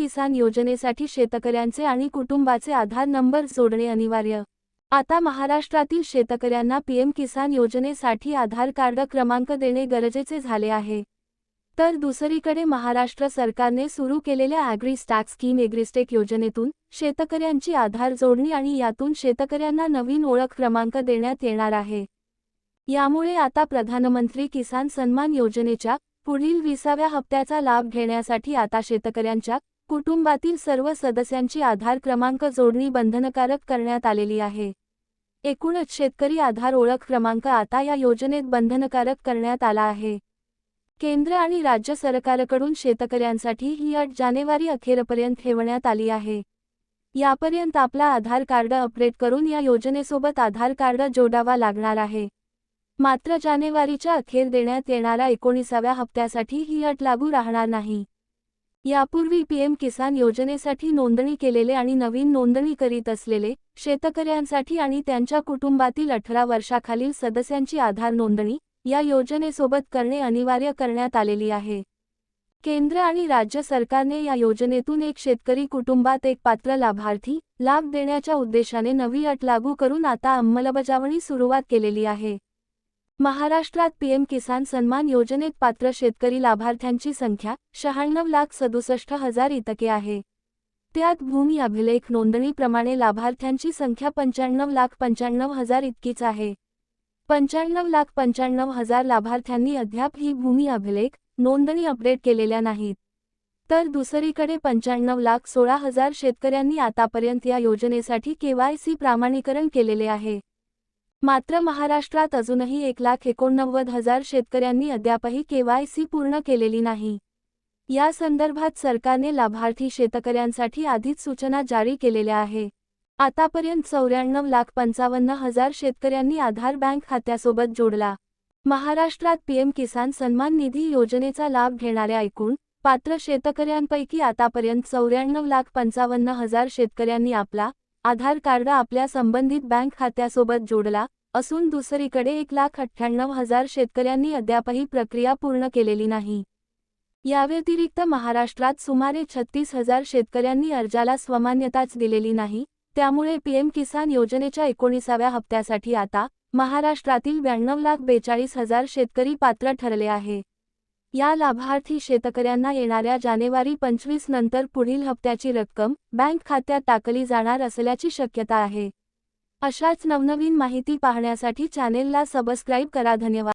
किसान योजनेसाठी शेतकऱ्यांचे आणि कुटुंबाचे आधार नंबर जोडणे अनिवार्य. आता महाराष्ट्रातील शेतकऱ्यांना पीएम किसान योजनेसाठी आधार कार्ड क्रमांक देणे गरजेचे झाले आहे. तर दुसरीकडे महाराष्ट्र सरकारने सुरू केलेल्या ॲग्रीस्टॅक स्कीम एग्रिस्टेक योजनेतून शेतकऱ्यांची आधार जोडणी आणि यातून शेतकऱ्यांना नवीन ओळख क्रमांक देण्यात येणार आहे. यामुळे आता प्रधानमंत्री किसान सन्मान योजनेच्या पुढील विसाव्या हप्त्याचा लाभ घेण्यासाठी आता शेतकऱ्यांच्या कुटुंबातील सर्व सदस्यांची आधार क्रमांक जोडणी बंधनकारक करण्यात आलेली आहे. एकूणच शेतकरी आधार ओळख क्रमांक आता या योजनेत बंधनकारक करण्यात आला आहे. केंद्र आणि राज्य सरकारकडून शेतकऱ्यांसाठी ही अट जानेवारी अखेरपर्यंत ठेवण्यात आली आहे. यापर्यंत आपला आधार कार्ड अपडेट करून या योजनेसोबत आधार कार्ड जोडावा लागणार आहे. मात्र जानेवारीच्या अखेर देण्यात येणाऱ्या एकोणीसाव्या हप्त्यासाठी ही अट लागू राहणार नाही. यापूर्वी पीएम किसान योजनेसाठी नोंदणी केलेले आणि नवीन नोंदणी करीत असलेले शेतकऱ्यांसाठी आणि त्यांच्या कुटुंबातील अठरा वर्षाखालील सदस्यांची आधार नोंदणी या योजनेसोबत करणे अनिवार्य करण्यात आलेली आहे. केंद्र आणि राज्य सरकारने या योजनेतून एक शेतकरी कुटुंबात एक पात्र लाभार्थी लाभ देण्याच्या उद्देशाने नवी अट लागू करून आता अंमलबजावणी सुरुवात केलेली आहे. महाराष्ट्रात पीएम किसान सन्मान योजनेत पात्र शेतकरी लाभार्थ्यांची संख्या शहाण्णव लाख सदुसष्ट हजार इतके आहे. त्यात भूमी अभिलेख नोंदणीप्रमाणे लाभार्थ्यांची संख्या पंच्याण्णव लाख पंच्याण्णव हजार इतकीच आहे. पंच्याण्णव लाख पंच्याण्णव हजार लाभार्थ्यांनी अद्याप ही भूमी अभिलेख नोंदणी अपडेट केलेल्या नाहीत. तर दुसरीकडे पंच्याण्णव लाख सोळा हजार शेतकऱ्यांनी आतापर्यंत या योजनेसाठी केवायसी प्रामाणीकरण केलेले आहे. मात्र महाराष्ट्रात अजूनही एक लाख एकोणनव्वद हजार शेतकऱ्यांनी अद्यापही केवायसी पूर्ण केलेली नाही. या संदर्भात सरकारने लाभार्थी शेतकऱ्यांसाठी आधीच सूचना जारी केलेल्या आहे. आतापर्यंत चौऱ्याण्णव लाख पंचावन्न हजार शेतकऱ्यांनी आधार बँक खात्यासोबत जोडला. महाराष्ट्रात पीएम किसान सन्मान निधी योजनेचा लाभ घेणाऱ्या एकूण पात्र शेतकऱ्यांपैकी आतापर्यंत चौऱ्याण्णव लाख पंचावन्न हजार शेतकऱ्यांनी आपला आधार कार्ड आपल्या संबंधित बँक खात्यासोबत जोडला असून दुसरीकडे एक लाख अठ्ठ्याण्णव हजार शेतकऱ्यांनी अद्यापही प्रक्रिया पूर्ण केलेली नाही. याव्यतिरिक्त महाराष्ट्रात सुमारे छत्तीस हजार शेतकऱ्यांनी अर्जाला स्वमान्यताच दिलेली नाही. त्यामुळे पीएम किसान योजनेच्या एकोणीसाव्या हप्त्यासाठी आता महाराष्ट्रातील ब्याण्णव लाख बेचाळीस हजार शेतकरी पात्र ठरले आहे. या लाभार्थी शेतकऱ्यांना येणाऱ्या जानेवारी पंचवीस नंतर पुढील हप्त्याची रक्कम बँक खात्यात टाकली जाणार असल्याची शक्यता आहे. अशाच नवनवीन माहिती पाहण्यासाठी चॅनेलला सबस्क्राईब करा. धन्यवाद.